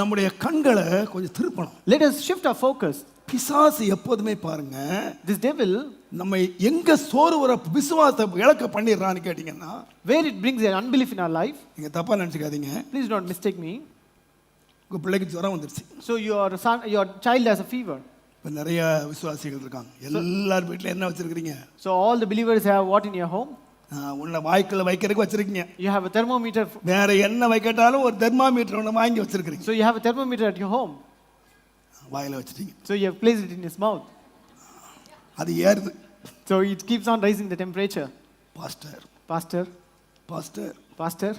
நம்முடைய கண்களை கொஞ்சம் திருப்பணும் Let us shift our focus. பிசாசு எப்போதுமே பாருங்க This devil, நம்ம எங்க சோறு விசுவாசத்தை இழக்க பண்ணிடுறான்னு கேட்டீங்கன்னா it brings an unbelief in our life, நீங்க தப்பா நினைச்சுக்காதீங்க please don't mistake me. உங்க பிள்ளைக்கு ஜுரம் வந்துருச்சு So your son, your child has a fever. இப்போ நிறைய விசுவாசிகள் இருக்காங்க எல்லார் வீட்டில் என்ன வச்சிருக்கிறீங்க So all the believers have what in your home? உன்னை வாய்க்குள்ள வைக்கிறதுக்கு வச்சிருக்கீங்க You have a thermometer. f- வேற என்ன வைக்கட்டாலும் ஒரு தெர்மாமீட்டர் ஒன்று வாங்கி வச்சிருக்கிறீங்க So you have a thermometer at your home. வாயில வச்சிட்டீங்க So you have placed it in his mouth. அது ஏறுது So it keeps on raising the temperature. Pastor Pastor, pastor Pastor,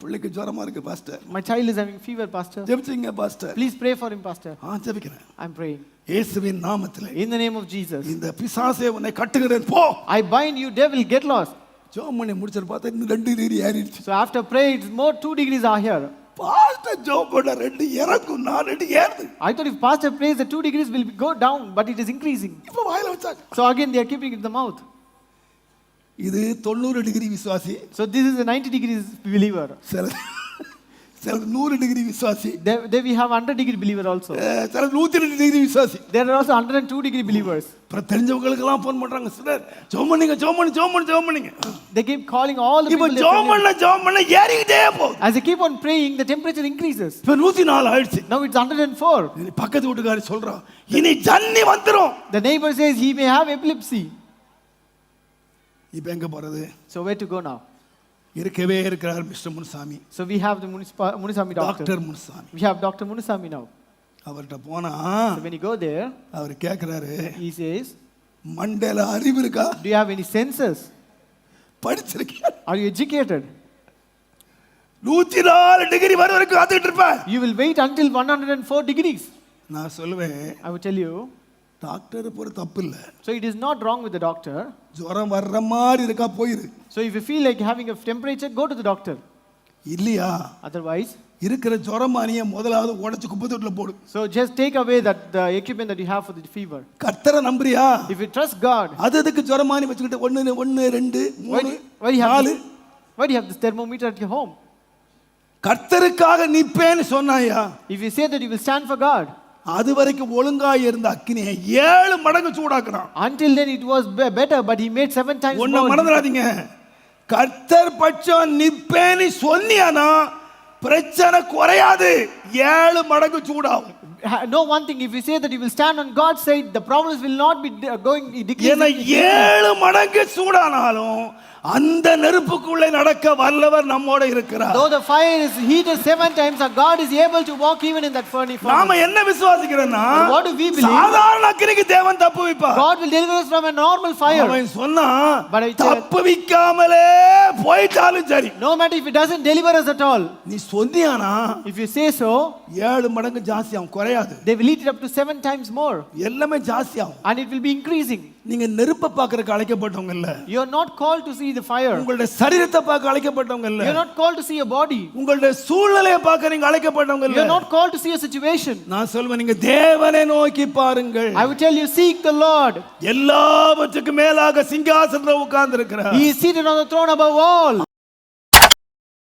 பிள்ளைக்கு ஜுரமா இருக்கு pastor my child is having fever, Pastor. ஜெபிச்சிங்க pastor Please pray for him, Pastor. ஆ ஜெபிக்கிறேன் I'm praying. இயேசுவின் நாமத்தில் In the name of Jesus. இந்த பிசாசே உன்னை கட்டுகிறேன் போ I bind you, devil, get lost. ஜோம் பண்ணி முடிச்சிட்டு பார்த்தா இன்னும் ரெண்டு டிகிரி ஏறிடுச்சு So after prayer, it's more two degrees are here. Pastor ஜோம் பண்ண ரெண்டு இறக்கும் நான் ரெண்டு ஏறுது I thought if pastor prays, the two degrees will go down, but it is increasing. இப்போ வாயில வச்சாங்க So again, they are keeping it in the mouth. இது தொண்ணூறு டிகிரி விசுவாசி So this is a 90 degrees believer. சில சில நூறு டிகிரி விசுவாசி There, there we have 100 degree believer also. அஹ், சில நூத்தி ரெண்டு டிகிரி விசுவாசி There are also 102 degree believers. அப்புறம் தெரிஞ்சவங்களுக்கெல்லாம் ஃபோன் பண்றாங்க சார் ஜோம் பண்ணுங்க ஜோம் பண்ணி ஜோம் பண்ணி ஜோம் பண்ணுங்க They keep calling all the இப்போ people. they are ஜோம் familiar. பண்ண ஜோம் பண்ண ஏறிக்கிட்டே போகுது As they keep on praying, the temperature increases. இப்போ நூத்தி நாலு ஆயிடுச்சு Now it's 104. இனி பக்கத்து வீட்டுக்காரி சொல்றான் இனி ஜன்னி வந்துரும் The neighbor says he may have epilepsy. இப்போ எங்க போறது So where to go now? இருக்கவே இருக்கிறார் mister Munusamy we have the Munispa- Munisami doctor. Doctor Munusamy We have Dr. Munisami now. அவர்கிட்ட போனா when you go there, அவர் கேட்கிறாரு he says, மண்டையில அறிவு இருக்கா Do you have any senses? படிச்சிருக்கியா Are you educated? நூத்தி நாலு டிகிரி வர வரைக்கும் காத்துக்கிட்டு இருப்பேன் You will wait until 104 degrees. நான் சொல்லுவேன் I will tell you. Doctor போற தப்பு இல்ல So it is not wrong with the doctor. ஜுரம் வர்ற மாதிரி இருக்கா போயிரு So if you feel like having a temperature, go to the doctor. இல்லையா Otherwise, இருக்கிற ஜுரமானிய முதலாவது உடைச்சு குப்பை தொட்டில போடு so just take away that the equipment that you have for the fever. கர்த்தரை நம்புறியா If you trust God, அது அதுக்கு ஜுரமானி வச்சுக்கிட்டு ஒண்ணு ஒண்ணு ரெண்டு why மூணு do, why do you have நாலு this, why do you have this thermometer at your home? கர்த்தருக்காக நிப்பேன்னு சொன்னாயா If you say that you will stand for God, அது வரைக்கும் ஒழுங்கா இருந்த அக்கினியை ஏழு மடங்கு சூடாக்குறான் until then it was be- better, but he made seven times ஒன்ன more. மறந்துடாதீங்க கர்த்தர் பட்சம் நிப்பேன்னு சொன்னியானா பிரச்சனை குறையாது ஏழு மடங்கு சூடாகும் Ha- Know one thing, if you say that you will stand on God's side, the problems will not be de- going ஏன்னா decreasing. ஏழு மடங்கு சூடானாலும் அந்த நெருப்புக்குள்ளே நடக்க வல்லவர் நம்மோட இருக்கிறார் Though the fire is heated seven times, our God is able to walk even in that furnace. நாம என்ன விசுவாசிக்கிறோம்னா what do we believe? சாதாரண அக்கினிக்கு தேவன் தப்பு வைப்பார் God will deliver us from a normal fire. அவன் சொன்னா But I tell- தப்பு வைக்காமலே போயிட்டாலும் சரி No matter if it doesn't deliver us at all. நீ சொன்னியானா If you say so, ஏழு மடங்கு ஜாஸ்தி ஆகும் குறையாது they will heat it up to seven times more. எல்லாமே ஜாஸ்தி ஆகும் And it will be increasing. நீங்க நெருப்பை பார்க்கறதுக்கு அழைக்கப்பட்டவங்க இல்ல You are not called to see the fire. உங்களுடைய சரீரத்தை பார்க்க அழைக்கப்பட்டவங்க இல்ல You are not called to see your body. உங்களுடைய சூழ்நிலையை பார்க்க நீங்க அழைக்கப்பட்டவங்க You இல்ல are not called to see a situation. நான் சொல்வேன் நீங்க தேவனை நோக்கி பாருங்கள் I will tell you, seek the Lord. எல்லாவற்றுக்கும் மேலாக சிங்காசனத்தில் உட்கார்ந்து இருக்கிறார் He is seated on the throne above all.